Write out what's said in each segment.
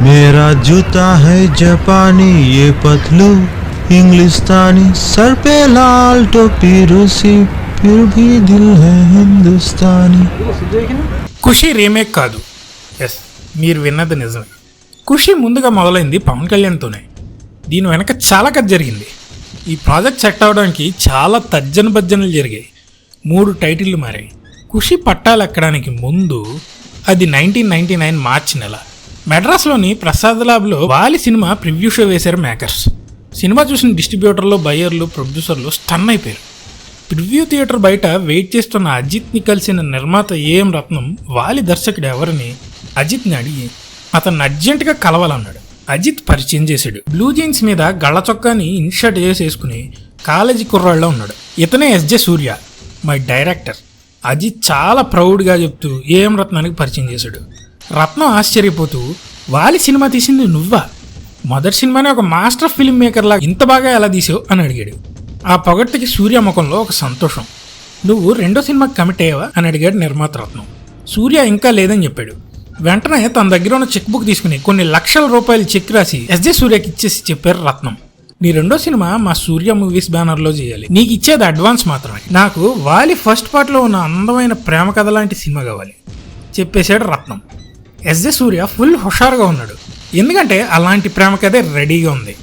मेरा जूता है जापानी ये पतलू इंग्लिस्तानी सर पे लाल टोपी रूसी फिर भी दिल है हिंदुस्तानी ఖుషి రీమేక్ కాదు ఎస్ మీరు విన్నది నిజమే ఖుషి ముందుగా మొదలైంది పవన్ కళ్యాణ్తోనే దీని వెనక చాలా కథ జరిగింది ఈ ప్రాజెక్ట్ సెట్ అవడానికి చాలా తర్జన భర్జనలు జరిగాయి మూడు టైటిల్లు మారాయి ఖుషి పట్టాలు ఎక్కడానికి ముందు అది నైన్టీన్ నైన్టీ నైన్ మార్చి నెల మెడ్రాస్లోని ప్రసాద్ ల్యాబ్లో వాలి సినిమా ప్రివ్యూ షో వేశారు మేకర్స్. సినిమా చూసిన డిస్ట్రిబ్యూటర్లు బయ్యర్లు ప్రొడ్యూసర్లు స్టన్ అయిపోయారు. ప్రివ్యూ థియేటర్ బయట వెయిట్ చేస్తున్న అజిత్ని కలిసిన నిర్మాత ఏఎం రత్నం వాలి దర్శకుడు ఎవరిని అజిత్ని అడిగి అతన్ని అర్జెంటుగా కలవాలన్నాడు. అజిత్ పరిచయం చేశాడు. బ్లూ జీన్స్ మీద గళ్ళ చొక్కాని ఇన్షర్ట్ చేసేసుకుని కాలేజీ కుర్రాళ్ళలో ఉన్నాడు. ఇతనే SJ Surya my director. Ajith చాలా ప్రౌడ్గా చెప్తూ ఏఎం రత్నానికి పరిచయం చేశాడు. రత్నం ఆశ్చర్యపోతూ వాలి సినిమా తీసింది నువ్వా? మొదటి సినిమానే ఒక మాస్టర్ ఫిల్మ్ మేకర్లా ఇంత బాగా ఎలా తీసావు? అని అడిగాడు. ఆ పొగట్టుకి సూర్య ముఖంలో ఒక సంతోషం. నువ్వు రెండో సినిమాకి కమిట్ అయ్యావా? అని అడిగాడు నిర్మాత రత్నం. సూర్య ఇంకా లేదని చెప్పాడు. వెంటనే తన దగ్గర ఉన్న చెక్ బుక్ తీసుకుని కొన్ని లక్షల రూపాయలు చెక్ రాసి ఎస్జే సూర్యకి ఇచ్చేసి చెప్పారు రత్నం. నీ రెండో సినిమా మా సూర్య మూవీస్ బ్యానర్లో చేయాలి. నీకు ఇచ్చేది అడ్వాన్స్ మాత్రమే. నాకు వాలి ఫస్ట్ పార్ట్లో ఉన్న అందమైన ప్రేమ కథ లాంటి సినిమా కావాలి చెప్పేశాడు రత్నం. ఎస్జే సూర్య ఫుల్ హుషారుగా ఉన్నాడు. ఎందుకంటే అలాంటి ప్రేమ కథే రెడీగా ఉంది.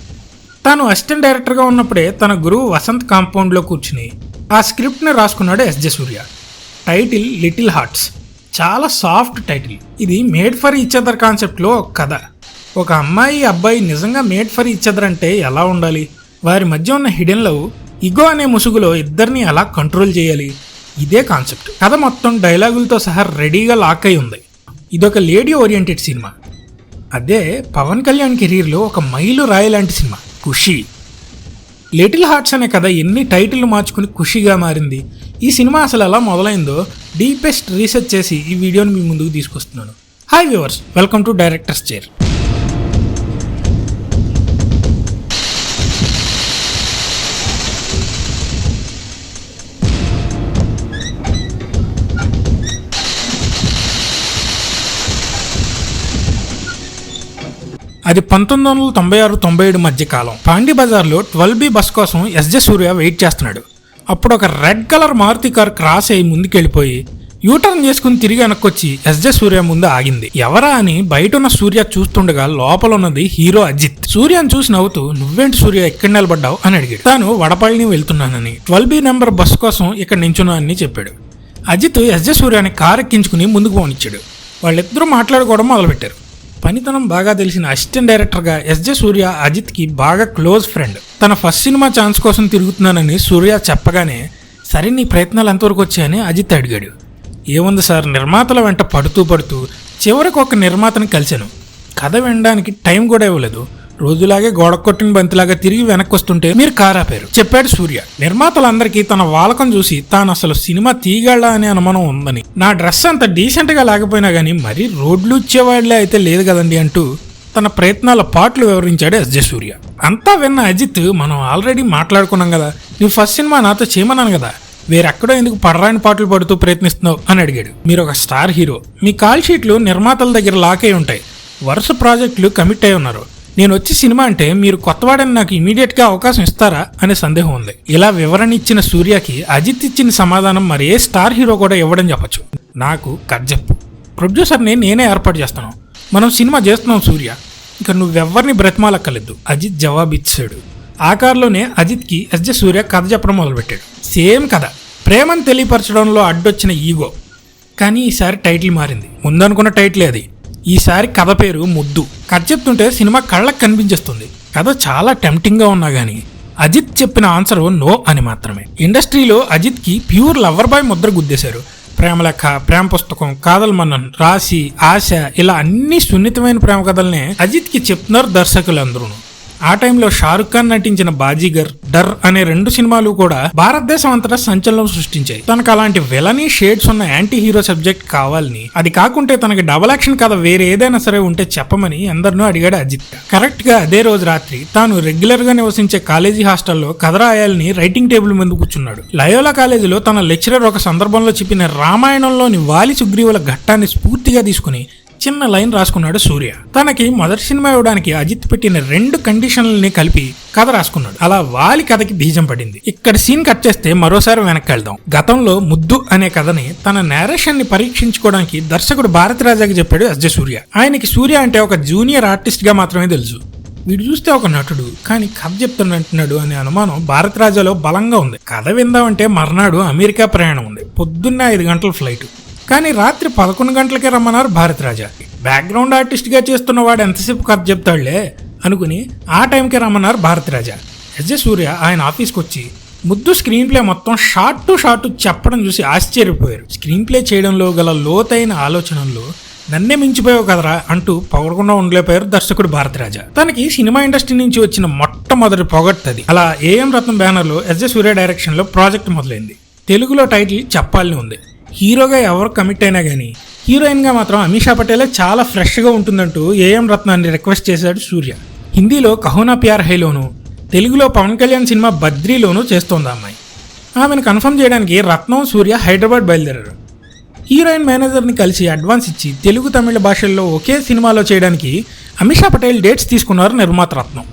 తాను అసిస్టెంట్ డైరెక్టర్గా ఉన్నప్పుడే తన గురువు వసంత్ కాంపౌండ్లో కూర్చుని ఆ స్క్రిప్ట్ని రాసుకున్నాడు SJ Surya. Title little hearts. చాలా సాఫ్ట్ టైటిల్. ఇది మేడ్ ఫర్ ఈచ్ అదర్ కాన్సెప్ట్లో ఒక కథ. ఒక అమ్మాయి అబ్బాయి నిజంగా మేడ్ ఫర్ ఈచ్ అదర్ అంటే ఎలా ఉండాలి? వారి మధ్య ఉన్న హిడెన్ లవ్ ఇగో అనే ముసుగులో ఇద్దరిని ఎలా కంట్రోల్ చేయాలి? ఇదే కాన్సెప్ట్. కథ మొత్తం డైలాగులతో సహా రెడీగా లాక్ అయి ఉంది. ఇదొక లేడీ ఓరియంటెడ్ సినిమా. అదే పవన్ కళ్యాణ్ కెరీర్లో ఒక మైలు రాయలాంటి సినిమా ఖుషి. లిటిల్ హార్ట్స్ అనే కథ ఎన్ని టైటిల్ మార్చుకుని ఖుషిగా మారింది ఈ సినిమా అసలు ఎలా మొదలైందో డీపెస్ట్ రీసెర్చ్ చేసి ఈ వీడియోని మీ ముందుకు తీసుకొస్తున్నాను. Hi viewers welcome to director's chair. అది పంతొమ్మిది వందల తొంభై ఆరు తొంభై ఏడు మధ్య కాలం. పాండి బజార్లో ట్వెల్వ్ బి బస్ కోసం ఎస్జె సూర్య వెయిట్ చేస్తున్నాడు. అప్పుడు ఒక red colour Maruti car cross అయ్యి ముందుకెళ్ళిపోయి యూటర్న్ చేసుకుని తిరిగి వెనక్కొచ్చి ఎస్జె సూర్య ముందు ఆగింది. ఎవరా అని బయట ఉన్న సూర్య చూస్తుండగా లోపల ఉన్నది హీరో అజిత్. సూర్యను చూసి నవ్వుతూ నువ్వేంటి సూర్య ఎక్కడ నిలబడ్డావు? అని అడిగాడు. తాను వడపల్లిని వెళ్తున్నానని. ట్వెల్వ్ బి నెంబర్ బస్ కోసం ఇక్కడ నించున్నానని చెప్పాడు. అజిత్ ఎస్జె సూర్యాని కారు ఎక్కించుకుని ముందుకు పోనిచ్చాడు. వాళ్ళిద్దరూ మాట్లాడుకోవడం మొదలుపెట్టారు. పనితనం బాగా తెలిసిన అసిస్టెంట్ డైరెక్టర్గా ఎస్జే సూర్య అజిత్కి బాగా క్లోజ్ ఫ్రెండ్ తన ఫస్ట్ సినిమా ఛాన్స్ కోసం తిరుగుతున్నానని సూర్య చెప్పగానే సరే నీ ప్రయత్నాలు ఎంతవరకు వచ్చాయని అజిత్ అడిగాడు. ఏముంది సార్ నిర్మాతల వెంట పడుతూ పడుతూ చివరికి ఒక నిర్మాతని కలిశాను. కథ వినడానికి టైం కూడా ఇవ్వలేదు. రోజులాగే గోడ కొట్టిన బంతిలాగా తిరిగి వెనక్కి వస్తుంటే మీరు కారాపారు. చెప్పాడు సూర్య. నిర్మాతలందరికీ తన వాలకం చూసి తాను అసలు సినిమా తీయగల అనే అనుమానం ఉందని. నా డ్రెస్ అంత డీసెంట్గా లేకపోయినా గానీ మరీ రోడ్లు ఇచ్చేవాళ్ళే అయితే లేదు కదండి అంటూ తన ప్రయత్నాల పాటలు వివరించాడు ఎస్జే సూర్య. అంతా విన్న అజిత్ మనం ఆల్రెడీ మాట్లాడుకున్నాం కదా. నీ ఫస్ట్ సినిమా నాతో చేయమన్నాను కదా. వేరెక్కడో ఎందుకు పడరాని పాటలు పడుతూ ప్రయత్నిస్తున్నావు? అని అడిగాడు. మీరు ఒక స్టార్ హీరో. మీ కాల్ షీట్లు నిర్మాతల దగ్గర లాక్ అయి ఉంటాయి. వరుస ప్రాజెక్టులు కమిట్ అయి ఉన్నారు. నేను వచ్చి సినిమా అంటే మీరు కొత్తవాడని నాకు ఇమీడియట్గా అవకాశం ఇస్తారా అనే సందేహం ఉంది. ఇలా వివరణ ఇచ్చిన సూర్యకి అజిత్ ఇచ్చిన సమాధానం మరి ఏ స్టార్ హీరో కూడా ఇవ్వడం చెప్పచ్చు. నాకు కజ్జప్పు ప్రొడ్యూసర్ని నేనే ఏర్పాటు చేస్తాను. మనం సినిమా చేస్తున్నాం సూర్య. ఇక నువ్వెవ్వరిని బ్రతిమాలక్కర్లేదు. అజిత్ జవాబు ఇచ్చాడు. ఆ కారులోనే అజిత్కి ఎస్జె సూర్య కథ చెప్పడం మొదలుపెట్టాడు. సేమ్ కథ. ప్రేమను తెలియపరచడంలో అడ్డొచ్చిన ఈగో. కానీ ఈసారి టైటిల్ మారింది. ముందనుకున్న టైటిల్ అది. ఈసారి కథ పేరు ముద్దు. కథ చెప్తుంటే సినిమా కళ్ళకు కనిపించేస్తుంది. కథ చాలా టెంప్టింగ్గా ఉన్నా గానీ అజిత్ చెప్పిన ఆన్సర్ నో అని మాత్రమే. ఇండస్ట్రీలో అజిత్కి ప్యూర్ లవర్ బాయ్ ముద్ర గుద్దేశారు. ప్రేమ ప్రేమ పుస్తకం కాదల్ మన్నన్ రాశి ఆశ ఇలా అన్ని సున్నితమైన ప్రేమ కథల్నే అజిత్కి చెప్తున్నారు దర్శకులందరూ ఆ టైంలో షారుఖ్ ఖాన్ నటించిన బాజీగర్ డర్ అనే రెండు సినిమాలు కూడా భారతదేశం అంతటా సంచలనం సృష్టించాయి. తనకు అలాంటి వెలని షేడ్స్ ఉన్న యాంటీ హీరో సబ్జెక్ట్ కావాలని అది కాకుంటే తనకి డబల్ యాక్షన్ కథ వేరే ఏదైనా సరే ఉంటే చెప్పమని అందరినూ అడిగాడు అజిత్. కరెక్ట్గా అదే రోజు రాత్రి తాను రెగ్యులర్గా నివసించే కాలేజీ హాస్టల్లో కథ రాయాలని రైటింగ్ టేబుల్ ముందు కూర్చున్నాడు. లయోలా కాలేజీలో తన లెక్చరర్ ఒక సందర్భంలో చెప్పిన రామాయణంలోని వాలి సుగ్రీవుల ఘట్టాన్ని స్ఫూర్తిగా తీసుకుని చిన్న లైన్ రాసుకున్నాడు సూర్య. తనకి మొదటి సినిమా ఇవ్వడానికి అజిత్ పెట్టిన రెండు కండిషన్లని కలిపి కథ రాసుకున్నాడు. అలా వాలి కథకి బీజం పడింది. ఇక్కడ సీన్ కట్ చేస్తే మరోసారి వెనక్కి వెళ్దాం. గతంలో ముద్దు అనే కథని తన నేరేషన్ని పరీక్షించుకోవడానికి దర్శకుడు భారతి రాజాకి చెప్పాడు ఎస్జే సూర్య. ఆయనకి సూర్య అంటే ఒక జూనియర్ ఆర్టిస్ట్గా మాత్రమే తెలుసు. వీడు చూస్తే ఒక నటుడు కానీ కథ చెప్తాను అంటున్నాడు అనే అనుమానం భారత రాజాలో బలంగా ఉంది. కథ విందామంటే మర్నాడు అమెరికా ప్రయాణం ఉంది. పొద్దున్న ఐదు గంటల ఫ్లైట్ కానీ రాత్రి పదకొండు గంటలకే రమ్మన్నారు భారతరాజా బ్యాక్గ్రౌండ్ ఆర్టిస్ట్గా చేస్తున్న వాడు ఎంతసేపు కథ చెప్తాడులే అనుకుని ఆ టైంకే రమ్మన్నారు భారతరాజా ఎస్ ఎస్జే సూర్య ఆయన ఆఫీస్కి వచ్చి ముద్దు స్క్రీన్ ప్లే మొత్తం షార్ట్ టు షార్ట్ చెప్పడం చూసి ఆశ్చర్యపోయారు. స్క్రీన్ ప్లే చేయడంలో గల లోతైన ఆలోచనల్లో నన్నే మించిపోయావు కదరా అంటూ పొగడకుండా ఉండలేకపోయారు దర్శకుడు భారతరాజా తనకి సినిమా ఇండస్ట్రీ నుంచి వచ్చిన మొట్టమొదటి పొగట్టది అలా ఏఎం రత్నం బ్యానర్లో ఎస్ జె సూర్య డైరెక్షన్లో ప్రాజెక్ట్ మొదలైంది. తెలుగులో టైటిల్ చెప్పాలని ఉంది. హీరోగా ఎవరు కమిట్ అయినా కానీ హీరోయిన్గా మాత్రం అమీషా పటేలే చాలా ఫ్రెష్గా ఉంటుందంటూ ఏఎం రత్నాన్ని రిక్వెస్ట్ చేశాడు సూర్య. హిందీలో కహోనా ప్యార్ హైలోను తెలుగులో పవన్ కళ్యాణ్ సినిమా బద్రీలోనూ చేస్తోంది అమ్మాయి. ఆమెను కన్ఫర్మ్ చేయడానికి రత్నం సూర్య హైదరాబాద్ బయలుదేరారు. హీరోయిన్ మేనేజర్ని కలిసి అడ్వాన్స్ ఇచ్చి తెలుగు తమిళ భాషల్లో ఒకే సినిమాలో చేయడానికి అమిషా పటేల్ డేట్స్ తీసుకున్నారు నిర్మాత రత్నం.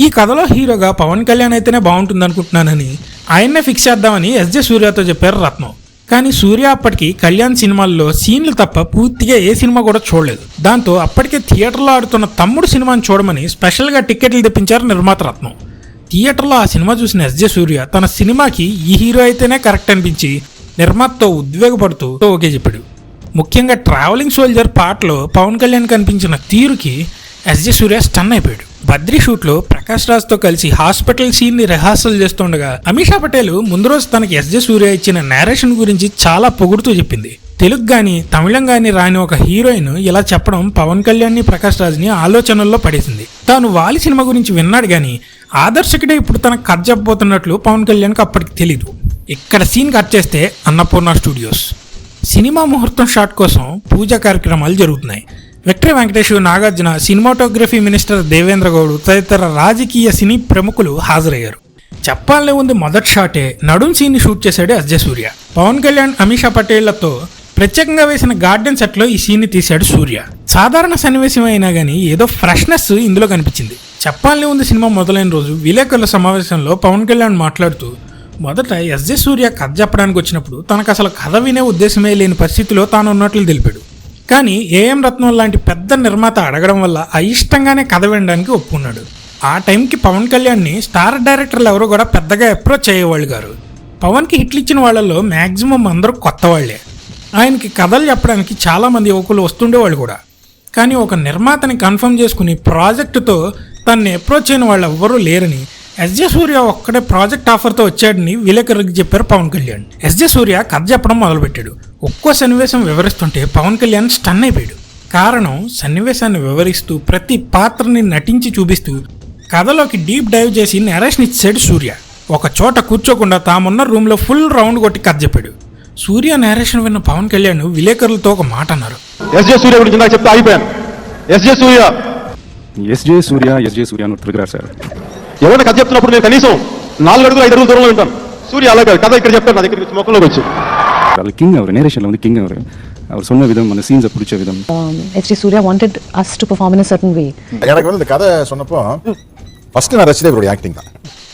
ఈ కథలో హీరోగా పవన్ కళ్యాణ్ అయితేనే బాగుంటుంది అనుకుంటున్నానని ఆయన్నే ఫిక్స్ చేద్దామని ఎస్జే సూర్యతో చెప్పారు రత్నం. కానీ సూర్య అప్పటికి కళ్యాణ్ సినిమాల్లో సీన్లు తప్ప పూర్తిగా ఏ సినిమా కూడా చూడలేదు. దాంతో అప్పటికే థియేటర్లో ఆడుతున్న తమ్ముడు సినిమాని చూడమని స్పెషల్గా టిక్కెట్లు తెప్పించారు నిర్మాత రత్నం. థియేటర్లో ఆ సినిమా చూసిన ఎస్జే సూర్య తన సినిమాకి ఈ హీరో అయితేనే కరెక్ట్ అనిపించి నిర్మాతతో ఉద్వేగపడుతూ ఓకే చెప్పాడు. ముఖ్యంగా ట్రావెలింగ్ సోల్జర్ పాటలో పవన్ కళ్యాణ్ కనిపించిన తీరుకి ఎస్జే సూర్య స్టన్ అయిపోయాడు. బద్రీ షూట్లో ప్రకాష్ రాజ్తో కలిసి హాస్పిటల్ సీన్ని రిహార్సల్ చేస్తుండగా అమీషా పటేల్ ముందు రోజు తనకి ఎస్జే సూర్య ఇచ్చిన నేరేషన్ గురించి చాలా పొగుడుతూ చెప్పింది. తెలుగు గాని తమిళం గాని రాని ఒక హీరోయిన్ ఇలా చెప్పడం పవన్ కళ్యాణ్ని ప్రకాష్ రాజ్ని ఆలోచనల్లో పడేసింది. తాను వాలి సినిమా గురించి విన్నాడు గాని ఆదర్శకుడే ఇప్పుడు తన కథ చెప్పబోతున్నట్లు పవన్ కళ్యాణ్కి అప్పటికి తెలీదు. ఇక్కడ సీన్ కట్ చేస్తే అన్నపూర్ణ స్టూడియోస్. సినిమా ముహూర్తం షాట్ కోసం పూజా కార్యక్రమాలు జరుగుతున్నాయి. Victory Venkatesh Nagarjuna cinematography minister Devendra Goud తదితర రాజకీయ సినీ ప్రముఖులు హాజరయ్యారు. చెప్పాలనే ఉంది మొదటి షాటే నడుం సీన్ షూట్ చేశాడు అజయ్ సూర్య. పవన్ కళ్యాణ్ అమిషా పటేళ్ళతో ప్రత్యేకంగా వేసిన గార్డెన్ సెట్లో ఈ సీన్ని తీశాడు సూర్య. సాధారణ సన్నివేశం అయినా కానీ ఏదో ఫ్రెష్నెస్ ఇందులో కనిపించింది. చెప్పాలని ఉంది సినిమా మొదలైన రోజు విలేకరుల సమావేశంలో పవన్ కళ్యాణ్ మాట్లాడుతూ మొదట ఎస్జే సూర్య కథ చెప్పడానికి వచ్చినప్పుడు తనకు అసలు కథ వినే ఉద్దేశమే లేని పరిస్థితిలో తాను ఉన్నట్లు తెలిపాడు. కానీ ఏఎం రత్నం లాంటి పెద్ద నిర్మాత అడగడం వల్ల అయిష్టంగానే కథ వినడానికి ఒప్పుకున్నాడు. ఆ టైంకి పవన్ కళ్యాణ్ని స్టార్ డైరెక్టర్లు ఎవరు కూడా పెద్దగా అప్రోచ్ అయ్యేవాళ్ళు గారు పవన్కి హిట్లు ఇచ్చిన వాళ్ళల్లో మ్యాక్సిమం అందరూ కొత్త వాళ్ళే ఆయనకి కథలు చెప్పడానికి చాలామంది యువకులు వస్తుండేవాళ్ళు కూడా. కానీ ఒక నిర్మాతని కన్ఫర్మ్ చేసుకుని ప్రాజెక్టుతో తనని అప్రోచ్ అయిన వాళ్ళు ఎవ్వరూ లేరని ఎస్జే సూర్య ఒక్కడే ప్రాజెక్ట్ ఆఫర్తో వచ్చాడని విలేకరులకు చెప్పారు పవన్ కళ్యాణ్. ఎస్జే సూర్య కథ చెప్పడం మొదలుపెట్టాడు. ఒక్కో సన్నివేశం వివరిస్తుంటే పవన్ కళ్యాణ్ స్టన్ అయిపోయాడు. కారణం సన్నివేశాన్ని వివరిస్తూ ప్రతి పాత్రని నటించి చూపిస్తూ కథలోకి డీప్ డైవ్ చేసి నెరేషన్ ఇచ్చాడు సూర్య. ఒక చోట కూర్చోకుండా తామున్న రూమ్లో ఫుల్ రౌండ్ కొట్టి కథ చెప్పాడు. సూర్య నేరేషన్ విన్న పవన్ కళ్యాణ్ విలేకరులతో ఒక మాట అన్నారు. ఎస్జే సూర్య గురించి నాకు చెప్తే ఆగిపోయాను. SJ Surya. SJ Surya SJ Surya అని తిరిగారు సార్. ఎవరైనా కథ చెప్తున్నప్పుడు నేను కనీసం నాలుగు అడుగులు ఐదు అడుగులు దూరంలో ఉంటాను సూర్య అలా కాదు కథ ఇక్కడ చెప్తాను నా దగ్గరికి మొక్కలోకి వచ్చి அது கிங் அவர் நேரேஷனில் வந்து கிங் அவர் அவர் சொன்ன விதம் அந்த சீன்ஸை பிடிச்ச விதம் um, S.J. Surya wanted us to perform in a certain way. எனக்கு வந்து இந்த கதை சொன்னப்போ ஃபர்ஸ்ட் நான் ரசிச்சதே இவருடைய ஆக்டிங் தான்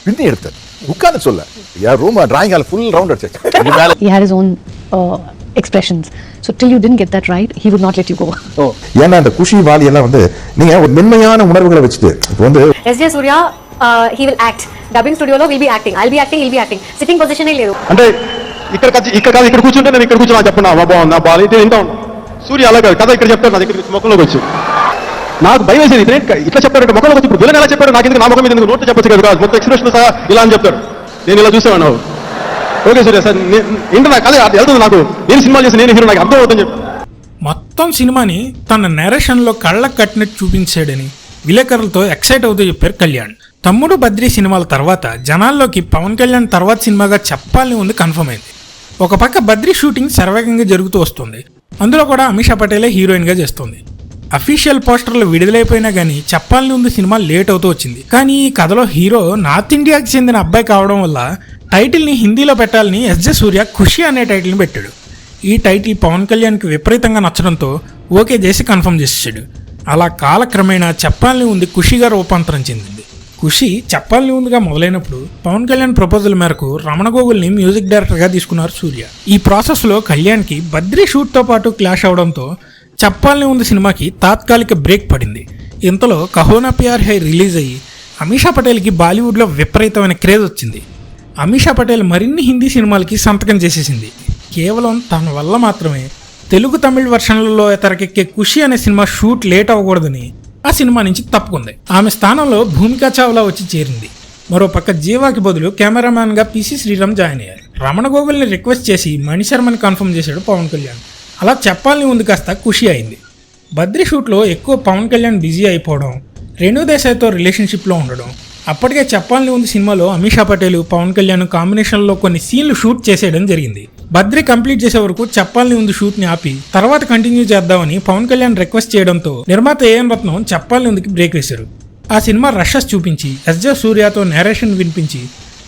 பின்னி எடுத்தது உட்கார்ந்து சொல்ல என் room drawing hall full round அடிச்சு இது மேல He had his own uh, expressions. So till you didn't get that right, he would not let you go. ஏன்னா இந்த குஷி வாலி எல்லாம் வந்து நீங்க ஒரு மென்மையான உணர்வுகளை வச்சுட்டு இப்போ வந்து SJ Surya he will act dubbing స్టూడియోలో will be acting I'll be acting will be acting sitting position లేదు. అంటే ఇక్కడ ఇక్కడ కాదు ఇక్కడ కూర్చుంటే నేను ఇక్కడ కూర్చున్నా చెప్పండి నా బాగుంది నా బాగా ఇది ఉంటాను సూర్య అలా కాదు కథ ఇక్కడ చెప్తాను నా దగ్గరికి మొక్కలోకి వచ్చి. నాకు భయం వేసేది ఇతనే ఇట్లా చెప్పారంటే మొక్కలోకి వచ్చి ఇప్పుడు విలన్ ఎలా చెప్పారు నాకు ఎందుకు నా ముఖం మీద ఎందుకు నోట్ చెప్పచ్చు కదా మొత్తం ఎక్స్ప్రెషన్ సహా ఇలా అని చెప్తాడు. నేను ఇలా చూసేవాడు ఓకే సూర్య సార్ ఏంటో నాకు కథ వెళ్తుంది నాకు. నేను సినిమా చేసి నేను హీరో నాకు అర్థం అవుతుంది చెప్పి. మొత్తం సినిమాని తన నెరేషన్లో కళ్ళకు కట్టినట్టు చూపించాడని విలేకరులతో ఎక్సైట్ అవుతూ చెప్పారు కళ్యాణ్. తమ్ముడు బద్రీ సినిమాల తర్వాత జనాల్లోకి పవన్ కళ్యాణ్ తర్వాత సినిమాగా చెప్పాలని ఉంది కన్ఫర్మ్ అయింది. ఒక పక్క బద్రీ షూటింగ్ సర్వేగంగా జరుగుతూ వస్తుంది. అందులో కూడా అమిషా పటేలే హీరోయిన్గా చేస్తుంది. అఫీషియల్ పోస్టర్లు విడుదలైపోయినా కానీ చెప్పాలని ఉంది సినిమా లేట్ అవుతూ వచ్చింది. కానీ ఈ కథలో హీరో నార్త్ ఇండియాకి చెందిన అబ్బాయి కావడం వల్ల టైటిల్ని హిందీలో పెట్టాలని ఎస్జే సూర్య ఖుషి అనే టైటిల్ని పెట్టాడు. ఈ టైటిల్ పవన్ కళ్యాణ్కి విపరీతంగా నచ్చడంతో ఓకే చేసి కన్ఫర్మ్ చేసేసాడు. అలా కాలక్రమేణా చెప్పాలని ఉంది ఖుషిగా రూపాంతరం చెందింది. ఖుషి చెప్పాలని ఉందిగా మొదలైనప్పుడు పవన్ కళ్యాణ్ ప్రపోజల్ మేరకు రమణ గోగుల్ని మ్యూజిక్ డైరెక్టర్గా తీసుకున్నారు సూర్య. ఈ ప్రాసెస్లో కళ్యాణ్కి బద్రీ షూట్తో పాటు క్లాష్ అవడంతో చెప్పాలని ఉంది సినిమాకి తాత్కాలిక బ్రేక్ పడింది. ఇంతలో కహోనా పిఆర్ హై రిలీజ్ అయ్యి అమీషా పటేల్కి బాలీవుడ్లో విపరీతమైన క్రేజ్ వచ్చింది. అమీషా పటేల్ మరిన్ని హిందీ సినిమాలకి సంతకం చేసేసింది. కేవలం తన వల్ల మాత్రమే తెలుగు తమిళ వర్షన్లలో తెరకెక్కే ఖుషి అనే సినిమా షూట్ లేట్ అవ్వకూడదని ఆ సినిమా నుంచి తప్పుకుంది. ఆమె స్థానంలో భూమికా చావ్లా వచ్చి చేరింది. మరో పక్క జీవాకి బదులు కెమెరామ్యాన్గా పిసి శ్రీరామ్ జాయిన్ అయ్యారు. రమణ గోగుల్ని రిక్వెస్ట్ చేసి మణిశర్మని కన్ఫర్మ్ చేశాడు పవన్ కళ్యాణ్. అలా చెప్పాలని ఉంది కాస్త ఖుషి అయింది. బద్రి షూట్లో ఎక్కువ పవన్ కళ్యాణ్ బిజీ అయిపోవడం రేణు దేశాయ్తో రిలేషన్షిప్లో ఉండడం అప్పటికే చెప్పాలని ఉంది సినిమాలో అమీషా పటేల్ పవన్ కళ్యాణ్ కాంబినేషన్లో కొన్ని సీన్లు షూట్ చేసేయడం జరిగింది. బద్రి కంప్లీట్ చేసే వరకు చెప్పాలని ఉంది షూట్ని ఆపి తర్వాత కంటిన్యూ చేద్దామని పవన్ కళ్యాణ్ రిక్వెస్ట్ చేయడంతో నిర్మాత ఏఎన్ రత్నం చెప్పాలని ఉందికి బ్రేక్ వేశారు. ఆ సినిమా రషెస్ చూపించి ఎస్జే సూర్యతో నేరేషన్ వినిపించి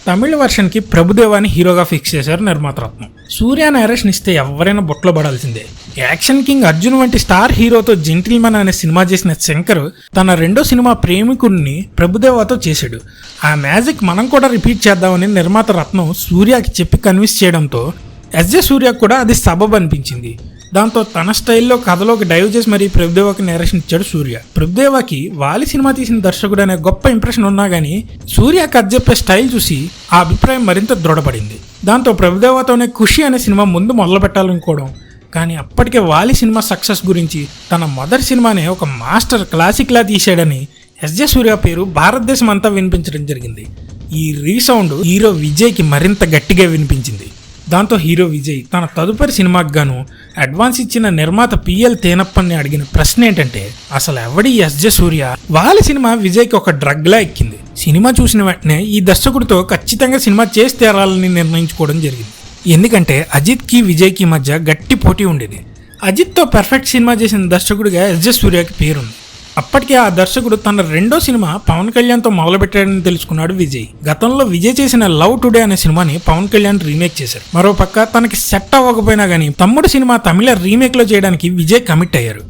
తమిళ వర్షన్కి ప్రభుదేవాని హీరోగా ఫిక్స్ చేశారు నిర్మాత రత్నం. సూర్య నేరేషన్ ఇస్తే ఎవరైనా బొట్లో పడాల్సిందే. యాక్షన్ కింగ్ అర్జున్ వంటి స్టార్ హీరోతో జెంటిల్మన్ అనే సినిమా చేసిన శంకర్ తన రెండో సినిమా ప్రేమికుడిని ప్రభుదేవాతో చేశాడు. ఆ మ్యాజిక్ మనం కూడా రిపీట్ చేద్దామని నిర్మాత రత్నం సూర్యకి చెప్పి కన్విన్స్ చేయడంతో ఎస్జే సూర్య కూడా అది సబబ్ అనిపించింది. దాంతో తన స్టైల్లో కథలోకి డైవ్ చేసి మరీ ప్రభుదేవాకి నేరేషన్ ఇచ్చాడు సూర్య. ప్రభుదేవాకి వాలి సినిమా తీసిన దర్శకుడు అనే గొప్ప ఇంప్రెషన్ ఉన్నా కానీ సూర్య కథ చెప్పే స్టైల్ చూసి ఆ అభిప్రాయం మరింత దృఢపడింది. దాంతో ప్రభుదేవాతోనే ఖుషి అనే సినిమా ముందు మొదలు పెట్టాలనుకోవడం కానీ అప్పటికే వాలి సినిమా సక్సెస్ గురించి తన మొదటి సినిమానే ఒక మాస్టర్ క్లాసిక్లా తీశాడని ఎస్జే సూర్య పేరు భారతదేశం అంతా వినిపించడం జరిగింది. ఈ రీసౌండ్ హీరో విజయ్కి మరింత గట్టిగా వినిపించింది. దాంతో హీరో విజయ్ తన తదుపరి సినిమాకి గాను అడ్వాన్స్ ఇచ్చిన నిర్మాత పిఎల్ తేనప్పని అడిగిన ప్రశ్న ఏంటంటే అసలు ఎవడి ఎస్జె సూర్య? వాళ్ళ సినిమా విజయ్కి ఒక డ్రగ్లా ఎక్కింది. సినిమా చూసిన వెంటనే ఈ దర్శకుడితో ఖచ్చితంగా సినిమా చేసి తీరాలని నిర్ణయించుకోవడం జరిగింది. ఎందుకంటే అజిత్కి విజయ్కి మధ్య గట్టి పోటీ ఉండేది. అజిత్తో పర్ఫెక్ట్ సినిమా చేసిన దర్శకుడిగా ఎస్జె సూర్యకి పేరుంది. అప్పటికే ఆ దర్శకుడు తన రెండో సినిమా పవన్ కళ్యాణ్తో మొదలుపెట్టాడని తెలుసుకున్నాడు విజయ్. గతంలో విజయ్ చేసిన లవ్ టుడే అనే సినిమాని పవన్ కళ్యాణ్ రీమేక్ చేశారు. మరోపక్క తనకి సెట్ అవ్వకపోయినా కానీ తమ్ముడు సినిమా తమిళ రీమేక్లో చేయడానికి విజయ్ కమిట్ అయ్యారు.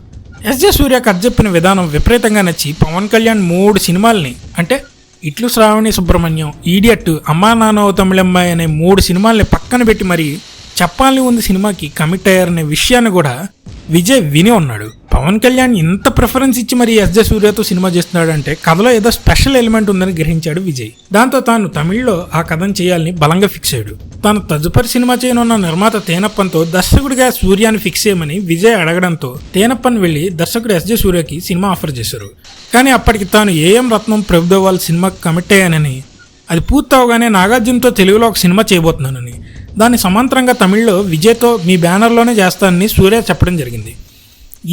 ఎస్జే సూర్య కథ చెప్పిన విధానం విపరీతంగా నచ్చి పవన్ కళ్యాణ్ మూడు సినిమాల్ని అంటే ఇట్లు శ్రావణి సుబ్రహ్మణ్యం ఈడియట్ అమ్మా నానో ఓ తమిళమ్మాయి అనే మూడు సినిమాల్ని పక్కన పెట్టి మరి చెప్పాలని ఉంది సినిమాకి కమిట్ అయ్యారనే విషయాన్ని కూడా విజయ్ విని ఉన్నాడు. పవన్ కళ్యాణ్ ఇంత ప్రిఫరెన్స్ ఇచ్చి మరి ఎస్జే సూర్యతో సినిమా చేస్తున్నాడు అంటే కథలో ఏదో స్పెషల్ ఎలిమెంట్ ఉందని గ్రహించాడు విజయ్. దాంతో తాను తమిళ్ళో ఆ కథను చేయాలని బలంగా ఫిక్స్ అయ్యాడు. తాను తదుపరి సినిమా చేయనున్న నిర్మాత తేనప్పన్తో దర్శకుడిగా సూర్యాన్ని ఫిక్స్ చేయమని విజయ్ అడగడంతో తేనప్పన్ వెళ్ళి దర్శకుడు ఎస్జే సూర్యకి సినిమా ఆఫర్ చేశారు. కానీ అప్పటికి తాను ఏఎం రత్నం ప్రభుదేవాల్ సినిమాకి కమిట్ అయ్యానని అది పూర్తవగానే నాగార్జునతో తెలుగులో ఒక సినిమా చేయబోతున్నానని దాని సమాంతరంగా తమిళ్ళో విజయ్తో మీ బ్యానర్లోనే చేస్తానని సూర్య చెప్పడం జరిగింది.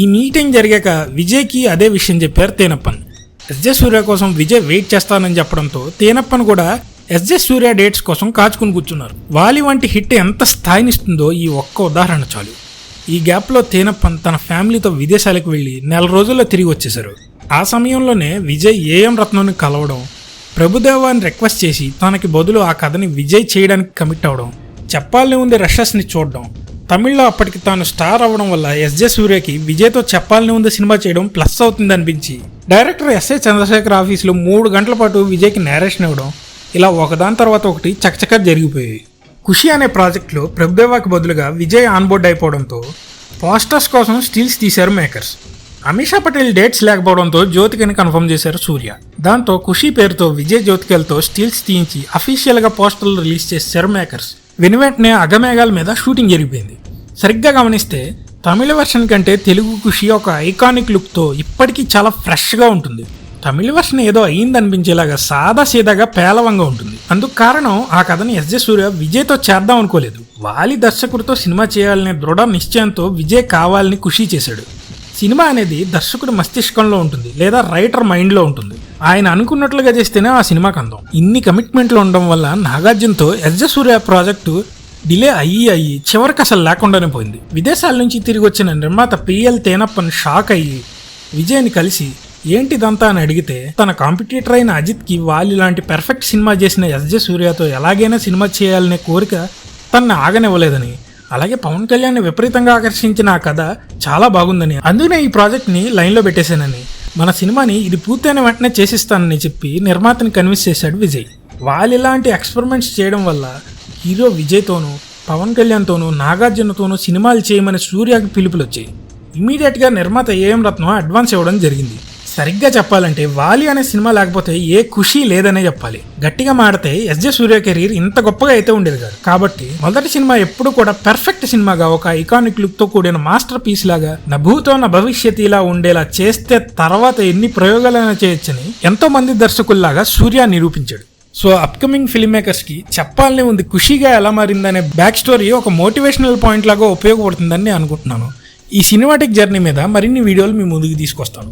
ఈ మీటింగ్ జరిగాక విజయ్కి అదే విషయం చెప్పారు తేనప్పన్. ఎస్జే సూర్య కోసం విజయ్ వెయిట్ చేస్తానని చెప్పడంతో తేనప్పన్ కూడా ఎస్జే సూర్య డేట్స్ కోసం కాచుకుని కూర్చున్నారు. వాలి వంటి హిట్ ఎంత స్థాయినిస్తుందో ఈ ఒక్క ఉదాహరణ చాలు. ఈ గ్యాప్లో తేనప్పన్ తన ఫ్యామిలీతో విదేశాలకు వెళ్ళి నెల రోజుల్లో తిరిగి వచ్చేశారు. ఆ సమయంలోనే విజయ్ ఏఎం రత్నాన్ని కలవడం ప్రభుదేవాన్ని రిక్వెస్ట్ చేసి తనకి బదులు ఆ కథని విజయ్ చేయడానికి కమిట్ అవడం చెప్పాలని ఉంది రషస్ని చూడడం తమిళ్ళో అప్పటికి తాను స్టార్ అవ్వడం వల్ల ఎస్జే సూర్యకి విజయ్తో చెప్పాలని ఉంది సినిమా చేయడం ప్లస్ అవుతుంది అనిపించి. డైరెక్టర్ ఎస్ఏ చంద్రశేఖర్ ఆఫీసులో మూడు గంటల పాటు విజయ్కి నేరేషన్ ఇవ్వడం ఇలా ఒకదాని తర్వాత ఒకటి చకచకా జరిగిపోయాయి ఖుషి అనే ప్రాజెక్ట్లో ప్రభుదేవాకి బదులుగా విజయ్ ఆన్బోర్డ్ అయిపోవడంతో పోస్టర్స్ కోసం స్టీల్స్ తీశారు మేకర్స్. అమీషా పటేల్ డేట్స్ లేకపోవడంతో జ్యోతికని కన్ఫర్మ్ చేశారు సూర్య. దాంతో ఖుషి పేరుతో విజయ్ జ్యోతికలతో స్టీల్స్ తీయించి అఫీషియల్గా పోస్టర్లు రిలీజ్ చేశారు మేకర్స్. విని వెంటనే అగమేఘాల మీద షూటింగ్ జరిగిపోయింది. సరిగ్గా గమనిస్తే తమిళ వెర్షన్ కంటే తెలుగు ఖుషి ఒక ఐకానిక్ లుక్తో ఇప్పటికీ చాలా ఫ్రెష్గా ఉంటుంది. తమిళ వెర్షన్ ఏదో అయింది అనిపించేలాగా సాదా సీదాగా పేలవంగా ఉంటుంది. అందుకు కారణం ఆ కథని ఎస్జే సూర్య విజయ్తో చేద్దాం అనుకోలేదు. వాలి దర్శకుడితో సినిమా చేయాలనే దృఢ నిశ్చయంతో విజయ్ కావాలని ఖుషి చేశాడు. సినిమా అనేది దర్శకుడి మస్తిష్కంలో ఉంటుంది లేదా రైటర్ మైండ్లో ఉంటుంది. ఆయన అనుకున్నట్లుగా చేస్తేనే ఆ సినిమాకి అందం ఇన్ని కమిట్మెంట్లు ఉండడం వల్ల నాగార్జునతో ఎస్జ సూర్య ప్రాజెక్టు డిలే అయ్యి అయ్యి చివరికి అసలు లేకుండానే పోయింది. విదేశాల నుంచి తిరిగి వచ్చిన నిర్మాత పిఎల్ తేనప్పని షాక్ అయ్యి విజయ్ని కలిసి ఏంటిదంతా అని అడిగితే తన కాంపిటీటర్ అయిన అజిత్కి వాళ్ళు ఇలాంటి పెర్ఫెక్ట్ సినిమా చేసిన ఎస్జె సూర్యతో ఎలాగైనా సినిమా చేయాలనే కోరిక తనని ఆగనివ్వలేదని అలాగే పవన్ కళ్యాణ్ విపరీతంగా ఆకర్షించిన ఆ కథ చాలా బాగుందని అందుకనే ఈ ప్రాజెక్ట్ని లైన్లో పెట్టేశానని మన సినిమాని ఇది పూర్తయిన వెంటనే చేసిస్తానని చెప్పి నిర్మాతని కన్విన్స్ చేశాడు విజయ్. వాళ్ళు ఇలాంటి ఎక్స్పెరిమెంట్స్ చేయడం వల్ల హీరో విజయ్తోనూ పవన్ కళ్యాణ్తోనూ నాగార్జునతోనూ సినిమాలు చేయమని సూర్యకి పిలుపులు వచ్చాయి ఇమీడియట్గా నిర్మాత ఏఎం రత్నం అడ్వాన్స్ ఇవ్వడం జరిగింది. సరిగ్గా చెప్పాలంటే వాలి అనే సినిమా లేకపోతే ఏ ఖుషి లేదనే చెప్పాలి. గట్టిగా మాడితే ఎస్జే సూర్య కెరీర్ ఇంత గొప్పగా అయితే ఉండేది కాదు. కాబట్టి మొదటి సినిమా ఎప్పుడు కూడా పెర్ఫెక్ట్ సినిమాగా ఒక ఐకానిక్ లుక్తో కూడిన మాస్టర్ పీస్ లాగా నా భూతో నా భవిష్యత్ ఇలా ఉండేలా చేస్తే తర్వాత ఎన్ని ప్రయోగాలైనా చేయొచ్చని ఎంతో మంది దర్శకుల్లాగా సూర్య నిరూపించాడు. సో అప్కమింగ్ ఫిల్మ్ మేకర్స్కి చెప్పాలని ఉంది ఖుషిగా ఎలా మారిందనే బ్యాక్ స్టోరీ ఒక మోటివేషనల్ పాయింట్ లాగా ఉపయోగపడుతుందని నేను అనుకుంటున్నాను. ఈ సినిమాటిక్ జర్నీ మీద మరిన్ని వీడియోలు మీ ముందుకు తీసుకొస్తాను.